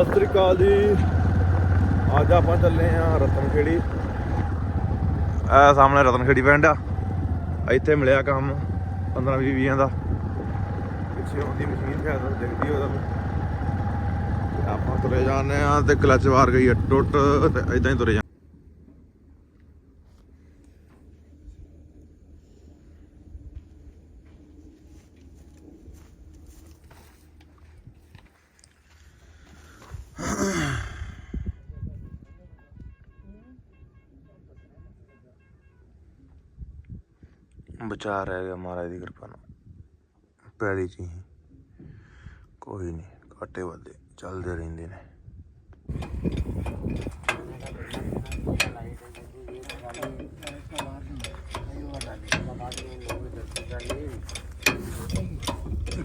ਸਤਿ ਸ੍ਰੀ ਅਕਾਲ ਜੀ। ਅੱਜ ਆਪਾਂ ਚੱਲੇ ਆ ਰਤਨਖੇੜੀ। ਆ ਸਾਹਮਣੇ ਰਤਨਖੇੜੀ ਪਿੰਡ ਆ। ਇੱਥੇ ਮਿਲਿਆ ਕੰਮ 15 20 ਵੀਹਾਂ ਦਾ। ਪਿੱਛੇ ਆਉਂਦੀ ਮਸ਼ੀਨ ਸ਼ਾਇਦ ਦਿਖਦੀ ਉਹਦਾ। ਆਪਾਂ ਤੁਰੇ ਜਾਂਦੇ ਆ ਤੇ ਕਲਚ ਵਾਰ ਗਈ ਆ, ਟੁੱਟ, ਤੇ ਇਦਾਂ ਹੀ ਤੁਰੇ ਬਚਾ ਰਹਿ ਗਿਆ ਮਹਾਰਾਜ ਦੀ ਕਿਰਪਾ ਨਾਲ ਪੈੜੀ ਚ ਹੀ ਕੋਈ ਨਹੀਂ ਘਾਟੇ ਵਾਦੇ ਚੱਲਦੇ ਰਹਿੰਦੇ ਨੇ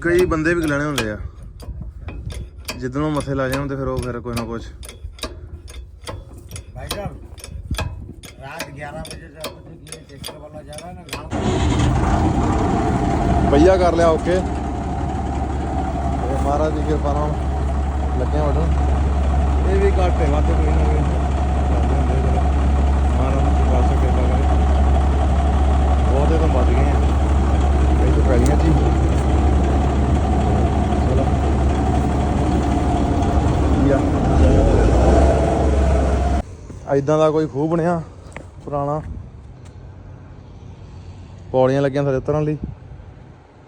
ਕਈ ਬੰਦੇ ਵੀ ਲੈਣੇ ਹੁੰਦੇ ਆ ਜਿੱਦਨੋਂ ਮੱਥੇ ਲਾ ਜਾਣ ਤੇ ਫਿਰ ਉਹ ਫਿਰ ਕੋਈ ਨਾ ਕੁਝ भाई साहब रात ग्यारह बजे से आपको जो ये ट्रैक्टर वाला जा रहा है ना गाँव ਪਈਆ ਕਰ ਲਿਆ ਓਕੇ। ਤੇ ਮਹਾਰਾਜ ਦੀ ਕਿਰਪਾ ਨਾਲ ਲੱਗਿਆ ਵੜਨ ਇਹ ਵੀ ਘਾਟੇ ਕੋਈ ਨਾ ਕੋਈ। ਚਲੋ ਮਹਾਰਾਜ ਦੀ ਕਿਰਪਾ ਸੇ ਕਿਰਪਾ ਕਰੇ। ਬਹੁਤੇ ਤਾਂ ਵੱਜ ਗਏ ਆ। ਕਈ ਤਾਂ ਚ ਹੀ ਚਲੋ। ਐਦਾਂ ਦਾ ਕੋਈ ਖੂਹ ਬਣਿਆ ਪੁਰਾਣਾ? ਪੌੜੀਆਂ ਲੱਗੀਆਂ ਥੱਲੇ ਉਤਰਨ ਲਈ।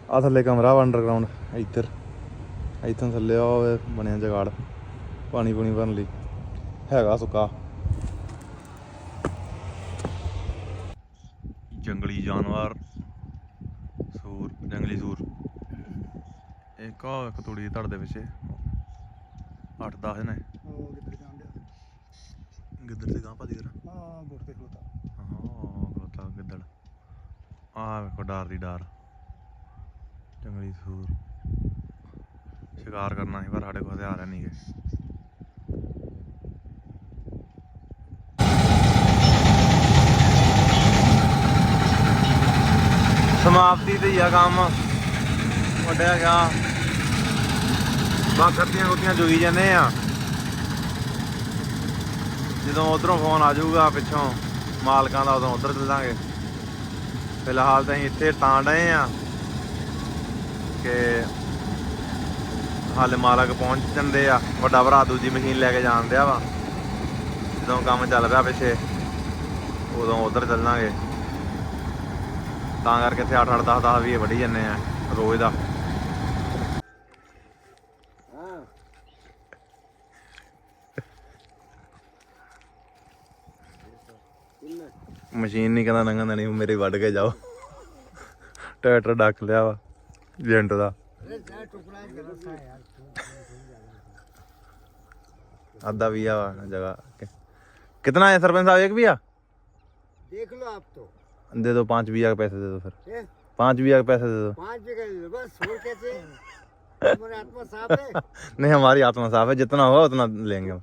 ਆ ਥੱਲੇ ਕਮਰਾ ਵਾ ਅੰਡਰਗਰਾਉਂਡ ਇੱਧਰ। ਇੱਥੋਂ ਥੱਲੇ ਆ ਬਣਿਆ ਜਗਾੜ ਪਾਣੀ ਪੂਣੀ ਭਰਨ ਲਈ। ਹੈਗਾ ਸੁੱਕਾ। ਜੰਗਲੀ ਜਾਨਵਰ। ਸੂਰ ਜੰਗਲੀ ਸੂਰ। ਇੱਕ ਆ ਇੱਕ ਤੂੜੀ ਧੜ ਦੇ ਵਿੱਚ 8-10 ਨੇ ਉਹ ਕਿੱਧਰ ਗਿੱਦੜ ਤੇ ਗਾਂ ਭਾਜੀ ਤੇਰਾ ਹਾਂ ਗੁੱਟ ਤੇ ਖਲੋਤਾ। ਹਾਂ ਖਲੋਤਾ ਗਿੱਦੜ। ਆ ਵੇਖੋ ਡਾਰ ਦੀ ਡਾਰ। ਜੰਗਲੀ ਸੂਰ। ਸ਼ਿਕਾਰ ਕਰਨਾ ਸੀ, ਪਰ ਸਾਡੇ ਕੋਲ ਹਥਿਆਰ ਨਹੀਂ ਗਏ ਸਮਾਪਤੀ ਤੇ ਆ ਕੰਮ। ਵੱਡਿਆ ਗਿਆ। ਬਾਕਰਤੀਆਂ ਗੁੱਤੀਆਂ ਜੋਗੀ ਜਾਂਦੇ ਆ। ਜਦੋਂ ਉਧਰੋਂ ਫੋਨ ਆ ਜਾਊਗਾ ਪਿੱਛੋਂ ਮਾਲਕਾਂ ਦਾ, ਉਦੋਂ ਉਧਰ ਚੱਲਾਂਗੇ। ਫਿਲਹਾਲ ਤਾਂ ਅਸੀਂ ਇੱਥੇ ਤਾਂ ਡਏ ਆ। ਕਿ ਹਾਲੇ ਮਾਲਕ ਪਹੁੰਚ ਜਾਂਦੇ ਆ। ਵੱਡਾ ਭਰਾ ਦੂਜੀ ਮਸ਼ੀਨ ਲੈ ਕੇ ਜਾਣ ਦਿਆ ਵਾ। ਜਦੋਂ ਕੰਮ ਚੱਲ ਪਿਆ ਪਿੱਛੇ, ਉਦੋਂ ਉਧਰ ਚੱਲਾਂਗੇ। ਤਾਂ ਕਰਕੇ ਇੱਥੇ 8 8 10 10 ਵੀ ਵੱਢੀ ਜੰਨੇ ਆ ਰੋਜ਼ ਦਾ। ਮਸ਼ੀਨ ਨਹੀਂ ਕਹਿੰਦਾ ਨੰਗਾ ਨਹੀਂ ਮੇਰੇ ਵੱਢ ਕੇ ਜਾਓ। ਟਰੈਕਟਰ ਡੱਕ ਲਿਆ ਵਾ। जेंट का आधा भी जगह। कितना है सरपंच साहब? एक भी देख लो आप तो। दे दो पाँच बीघा के पैसे दे दो फिर। पाँच बीघा के पैसे दे दो। नहीं हमारी आत्मा साफ़ है। जितना होगा उतना लेंगे हम।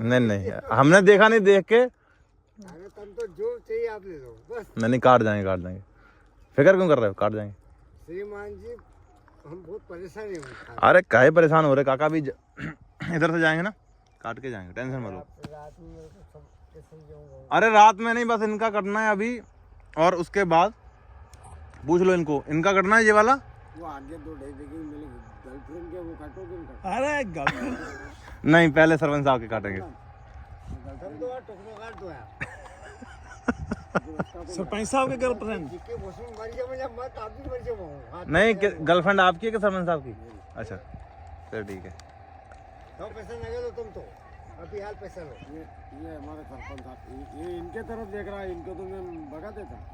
नहीं नहीं हमने देखा नहीं देख के। तो जो चाहिए आप ले लो बस। नहीं नहीं काट जाएँगे काट जाएँगे। फ़िक्र क्यों कर रहे हो? काट जाएँगे। श्रीमान जी हम बहुत परेशान हैं अरे काहे परेशान हो रहे? काका भी ज... इधर से जाएँगे ना? काट के जाएँगे टेंशन मत लो। जाऊँगा? अरे रात में नहीं बस इनका करना है अभी और उसके बाद पूछ लो इनको। इनका करना है ये वाला? वो आगे दो गर्लफ्रेंड के वो काटोगे अरे गर्लफ्रेंड नहीं पहले सरपंच साहब के काटेंगे। सरपंच साहब के गर्लफ्रेंड जिसके मौसम मर जाए मैं मत आप भी मर जाओ हाथ नहीं गर्लफ्रेंड आपकी है कि सरपंच साहब की अच्छा चलो ठीक है दो पैसा लगे लो तुम तो अभी हाल पैसा में ये ये हमारे सरपंच साहब ये इनके तरफ़ देख रहा है इनको तो मैं भगा देता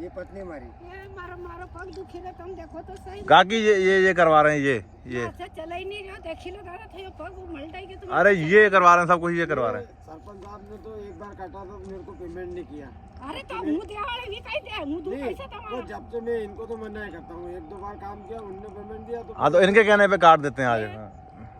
ये पत्नी मारी। ये मारो मारो पग दुखी तुम देखो तो सही। काकी ये ये ये करवा रहे हैं ये ये। अच्छा चला ही नहीं रहा देखी लो दादा तो थे पग मलटाई के तुम अरे ये करवा रहे हैं सब कुछ ये करवा रहे हैं। सरपंच साहब ने तो एक बार काटा तो मेरे को पेमेंट नहीं किया। अरे तो, तो मुँह दे वाले भी कहीं दे मुँह दो पैसा तो जब से मैं इनको तो मना करता हूँ एक दो बार काम किया उनने पेमेंट दिया तो हाँ तो इनके कहने पे काट देते हैं आज।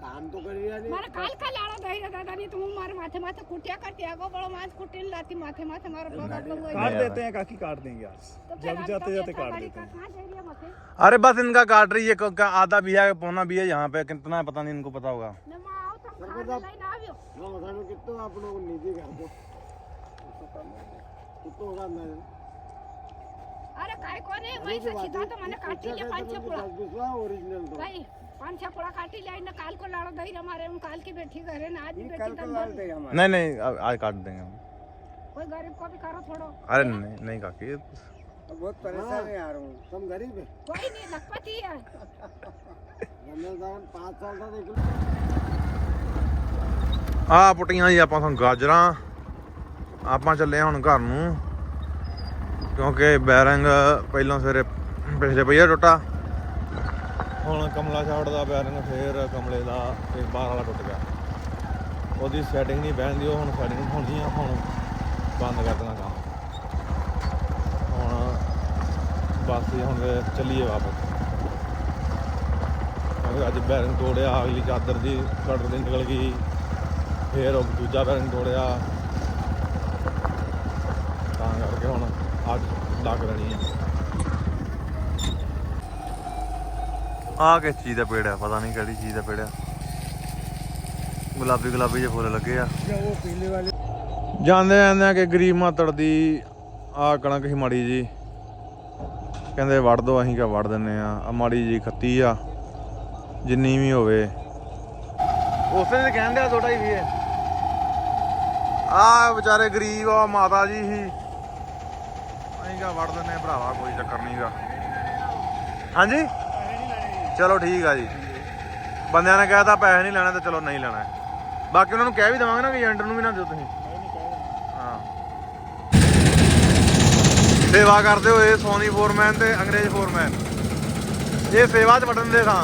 काम तो करिए नहीं મારે કાલ કાલ આળો દઈ રહ્યા દાદા ની તો હું મારે માથે માથે કુટિયા કરતી આગો બળો માથ કુટીને લાતી માથે माथे मारो पग आप लोग काट देते हैं काकी काट देंगे आज तो फिर जब आप जाते तो जाते ऐसा काट गाड़ी देते का हैं कहाँ जा रही है माथे अरे बस इनका काट रही है क- क- आधा भी है पौना भी है यहाँ पे कितना है पता नहीं इनको पता होगा ને માં આવ તમ ખાને લઈને આવ્યો हाँ बताओ कितना आप लोग निजी घर को कितना होगा मैं અરે કાઈ કોને મય સે સીધા તો મને કાટી લે પાંચ છ પુડા दस बीस हुआ ओरिजिनल तो ભાઈ पाँच छह कोड़ा काटी लाई ना काल को लाड़ो दही हमारे हम काल की बेटी घरे ना आज भी बेटी दम भर नहीं नहीं आज काट देंगे हम कोई गरीब को भी करो थोड़ो अरे नहीं नहीं काकी तो बहुत परेशान है यार हूँ तुम गरीब है कोई नहीं लखपति है पाँच साल का देख लो ਆ ਪੁੱਟੀਆਂ ਜੀ ਆਪਾਂ ਤੁਹਾਨੂੰ ਗਾਜਰਾਂ ਆਪਾਂ ਚੱਲੇ ਹੁਣ ਘਰ ਨੂੰ ਕਿਉਂਕਿ ਬੈਰੰਗ ਪਹਿਲਾਂ ਸਵੇਰੇ ਪਿਛਲੇ ਪਈਆ ਟੁੱਟਾ ਹੁਣ ਕਮਲਾ ਛਾੜ ਦਾ ਬੈਰਿੰਗ ਫੇਰ ਕਮਲੇ ਦਾ ਤੇ ਬਾਹਰ ਵਾਲਾ ਟੁੱਟ ਗਿਆ। ਉਹਦੀ ਸੈਟਿੰਗ ਨਹੀਂ ਬਹਿੰਦੀ ਉਹ ਹੁਣ ਸੈਟਿੰਗ ਹੋਣੀ ਆ, ਹੁਣ ਬੰਦ ਕਰ ਦੇਣਾ ਕੰਮ। ਹੁਣ ਬਸ ਜੀ, ਹੁਣ ਚੱਲੀਏ ਵਾਪਸ। ਅੱਜ ਬੈਰਿੰਗ ਤੋੜਿਆ, ਅਗਲੀ ਚਾਦਰ ਦੀ ਕਟਰ ਦੀ ਨਿਕਲ ਗਈ। ਫੇਰ ਉਹ ਦੂਜਾ ਬੈਰਿੰਗ ਤੋੜਿਆ। ਤਾਂ ਕਰਕੇ ਹੁਣ ਅੱਜ ਲੱਗ ਰਣੀ ਹੈ ਆ ਕਿਸ ਚੀਜ਼ ਦਾ ਪੇੜ ਆ? ਪਤਾ ਨਹੀਂ ਕਿਹੜੀ ਚੀਜ਼ ਦਾ ਪੇੜ ਆ। ਗੁਲਾਬੀ ਗੁਲਾਬੀ ਜਿਹੇ ਫੁੱਲ ਲੱਗੇ ਆ। ਜਾਂਦੇ ਜਾਂਦੇ ਆ ਕਿ ਗਰੀਬ ਮਾਤੜ ਦੀ ਆ ਕਣਕ ਹੀ ਮਾੜੀ ਜੀ। ਕਹਿੰਦੇ ਵੜ ਦੋ ਅਸੀਂ ਕਾ ਵੜ ਦਿੰਨੇ ਆ। ਆ ਮਾੜੀ ਜੀ ਖੱਤੀ ਆ ਜਿੰਨੀ ਵੀ ਹੋਵੇ। ਉਸੇ ਦੇ ਕਹਿੰਦੇ ਆ ਛੋਟਾ ਹੀ ਵੀ ਆ ਵਿਚਾਰੇ ਗਰੀਬ ਆ ਮਾਤਾ ਜੀ ਹੀ। ਅਸੀਂ ਕਾ ਵੜ ਦਿੰਨੇ ਭਰਾਵਾ ਕੋਈ ਚੱਕਰ ਨਹੀਂਗਾ ਹਾਂਜੀ? ਚਲੋ ਠੀਕ ਆ ਜੀ। ਬੰਦਿਆਂ ਨੇ ਕਹਿਤਾ ਪੈਸੇ ਨਹੀਂ ਲੈਣਾ ਤੇ ਚਲੋ ਨਹੀਂ ਲੈਣਾ। ਬਾਕੀ ਉਹਨਾਂ ਨੂੰ ਕਹਿ ਵੀ ਦਵਾਂਗੇ ਨਾ ਕਿ ਏਜੰਟ ਨੂੰ ਵੀ ਨਾ ਦਿਓ ਤੁਸੀਂ। ਹਾਂ। ਸੇਵਾ ਕਰਦੇ ਹੋਏ ਸੋਨੀ ਫੋਰਮੈਨ ਤੇ ਅੰਗਰੇਜ਼ ਫੋਰਮੈਨ ਇਹ ਸੇਵਾ ਚ ਵਟਣ ਦੇ ਥਾਂ।